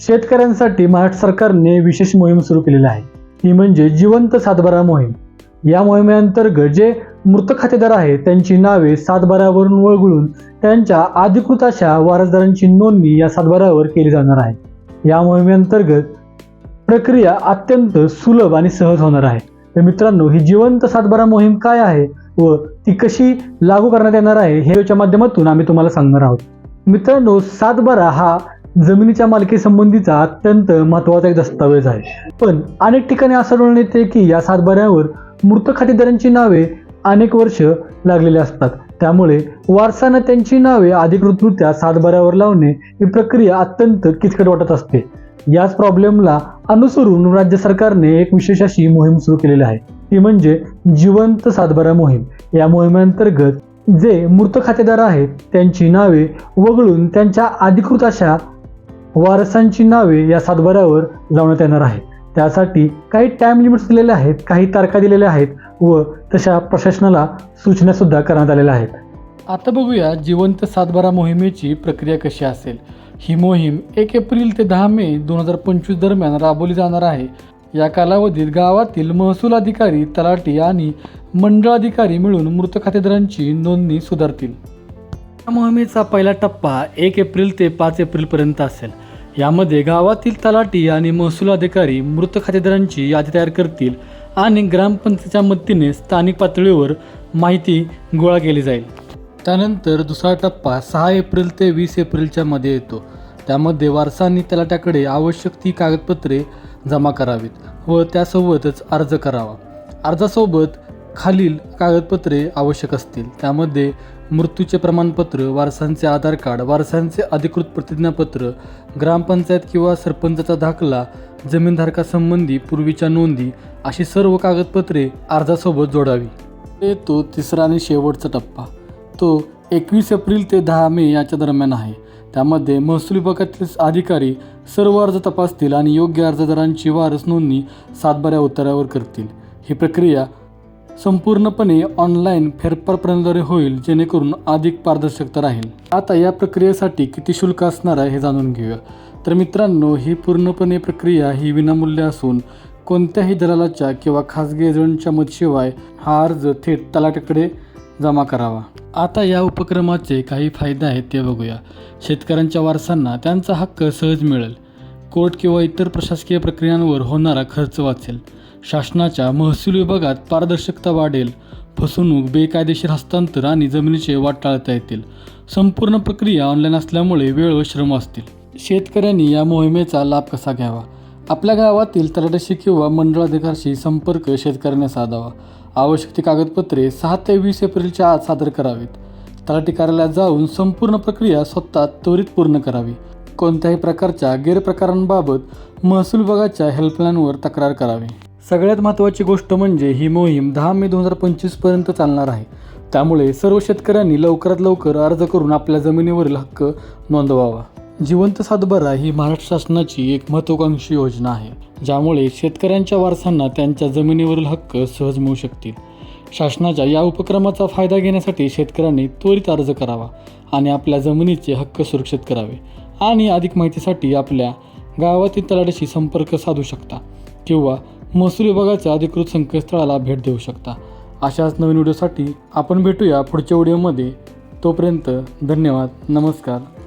शेतकऱ्यांसाठी महाराष्ट्र सरकारने विशेष मोहीम सुरू केलेली आहे. ती म्हणजे जिवंत सातबारा मोहीम. या मोहिमेअंतर्गत जे मृत खातेदार आहेत त्यांची नावे सातबाऱ्यावरून वळगळून त्यांच्या अधिकृत अशा वारसदारांची नोंदणी या सातबाऱ्यावर केली जाणार आहे. या मोहिमेअंतर्गत प्रक्रिया अत्यंत सुलभ आणि सहज होणार आहे. तर मित्रांनो ही जिवंत सातबारा मोहीम काय आहे व ती कशी लागू करण्यात येणार आहे हे माध्यमातून आम्ही तुम्हाला सांगणार आहोत. मित्रांनो सातबारा हा जमिनीच्या मालकी संबंधीचा अत्यंत महत्त्वाचा एक दस्तावेज आहे. पण अनेक ठिकाणी असं आढळून येते की या सातबाऱ्यावर मृत खातेदारांची नावे अनेक वर्ष लागलेली असतात. त्यामुळे वारसानं त्यांची नावे अधिकृतरित्या सातबाऱ्यावर लावणे ही प्रक्रिया अत्यंत किचकट वाटत असते. याच प्रॉब्लेमला अनुसरून राज्य सरकारने एक विशेष अशी मोहीम सुरू केलेली आहे. ती म्हणजे जिवंत सातबारा मोहीम. या मोहिमेअंतर्गत जे मृत खातेदार आहेत त्यांची नावे वगळून त्यांच्या अधिकृत अशा वारसांची नावे या सातबाऱ्यावर लावण्यात येणार आहे. त्यासाठी काही टाइम लिमिट्स दिलेले आहेत काही तारखा दिलेल्या आहेत व तशा प्रशासनाला सूचनासुद्धा करण्यात आलेल्या आहेत. आता बघूया जिवंत सातबारा मोहिमेची प्रक्रिया कशी असेल. ही मोहीम एक एप्रिल ते दहा मे दोन हजार पंचवीस दरम्यान राबवली जाणार आहे. या कालावधीत गावातील महसूल अधिकारी तलाठी आणि मंडळ अधिकारी मिळून मृत खातेदारांची नोंदणी सुधारतील. या मोहिमेचा पहिला टप्पा एक एप्रिल ते पाच एप्रिलपर्यंत असेल. यामध्ये गावातील तलाठी आणि महसूल अधिकारी मृत खातेदारांची यादी तयार करतील आणि ग्रामपंचायतीच्या मदतीने स्थानिक पातळीवर माहिती गोळा केली जाईल. त्यानंतर दुसरा टप्पा सहा एप्रिल ते वीस एप्रिलच्या मध्ये येतो. त्यामध्ये वारसांनी तलाट्याकडे आवश्यक ती कागदपत्रे जमा करावीत व त्यासोबतच अर्ज करावा. अर्जासोबत खालील कागदपत्रे आवश्यक असतील. त्यामध्ये मृत्यूचे प्रमाणपत्र वारसांचे आधार कार्ड वारसांचे अधिकृत प्रतिज्ञापत्र ग्रामपंचायत किंवा सरपंचाचा दाखला जमीनधारकासंबंधी पूर्वीच्या नोंदी अशी सर्व कागदपत्रे अर्जासोबत जोडावी. येतो तिसरा आणि शेवटचा टप्पा. तो एकवीस एप्रिल ते दहा मे याच्या दरम्यान आहे. त्यामध्ये महसूल विभागातील अधिकारी सर्व अर्ज तपासतील आणि योग्य अर्जदारांची वारस नोंदणी सातबाऱ्या उतारावर करतील. ही प्रक्रिया संपूर्णपणे ऑनलाईन फेरफार होईल जेणेकरून अधिक पारदर्शकता राहील. आता या प्रक्रियेसाठी किती शुल्क असणार आहे हे जाणून घेऊया. तर मित्रांनो ही पूर्णपणे प्रक्रिया ही विनामूल्य असून कोणत्याही दलालाच्या किंवा खाजगी एजंटच्या मदशिवाय हा अर्ज थेट तलाट्याकडे जमा करावा. आता या उपक्रमाचे काही फायदे आहेत ते बघूया. शेतकऱ्यांच्या वारसांना त्यांचा हक्क सहज मिळेल. कोर्ट किंवा इतर प्रशासकीय प्रक्रियांवर होणारा खर्च वाचेल. शासनाच्या महसूल विभागात पारदर्शकता वाढेल. फसवणूक बेकायदेशीर हस्तांतर आणि जमिनीचे वाट टाळता येतील. संपूर्ण प्रक्रिया ऑनलाईन असल्यामुळे वेळ व श्रम असतील शेतकऱ्यांनी या मोहिमेचा लाभ कसा घ्यावा? आपल्या गावातील तलाट्याशी किंवा मंडळाधिकाऱ्याशी संपर्क शेतकऱ्यांनी साधावा. आवश्यक ती कागदपत्रे सहा ते वीस एप्रिलच्या आत सादर करावीत. तलाठी कार्यालयात जाऊन संपूर्ण प्रक्रिया स्वतः त्वरित पूर्ण करावी. कोणत्याही प्रकारच्या गैरप्रकारांबाबत महसूल विभागाच्या हेल्पलाईनवर तक्रार करावी. सगळ्यात महत्त्वाची गोष्ट म्हणजे ही मोहीम दहा मे दोन हजार पंचवीसपर्यंत चालणार आहे. त्यामुळे सर्व शेतकऱ्यांनी लवकरात लवकर अर्ज करून आपल्या जमिनीवरील हक्क नोंदवावा. जिवंत सातबारा ही महाराष्ट्र शासनाची एक महत्त्वाकांक्षी योजना आहे ज्यामुळे शेतकऱ्यांच्या वारसांना त्यांच्या जमिनीवरील हक्क सहज मिळू शकतील. शासनाच्या या उपक्रमाचा फायदा घेण्यासाठी शेतकऱ्यांनी त्वरित अर्ज करावा आणि आपल्या जमिनीचे हक्क सुरक्षित करावे आणि अधिक माहितीसाठी आपल्या गावातील तलाट्याशी संपर्क साधू शकता किंवा महसूल विभागाच्या अधिकृत संकेतस्थळाला भेट देऊ शकता. अशाच नवीन व्हिडिओसाठी आपण भेटूया पुढच्या व्हिडिओमध्ये. तोपर्यंत धन्यवाद. नमस्कार.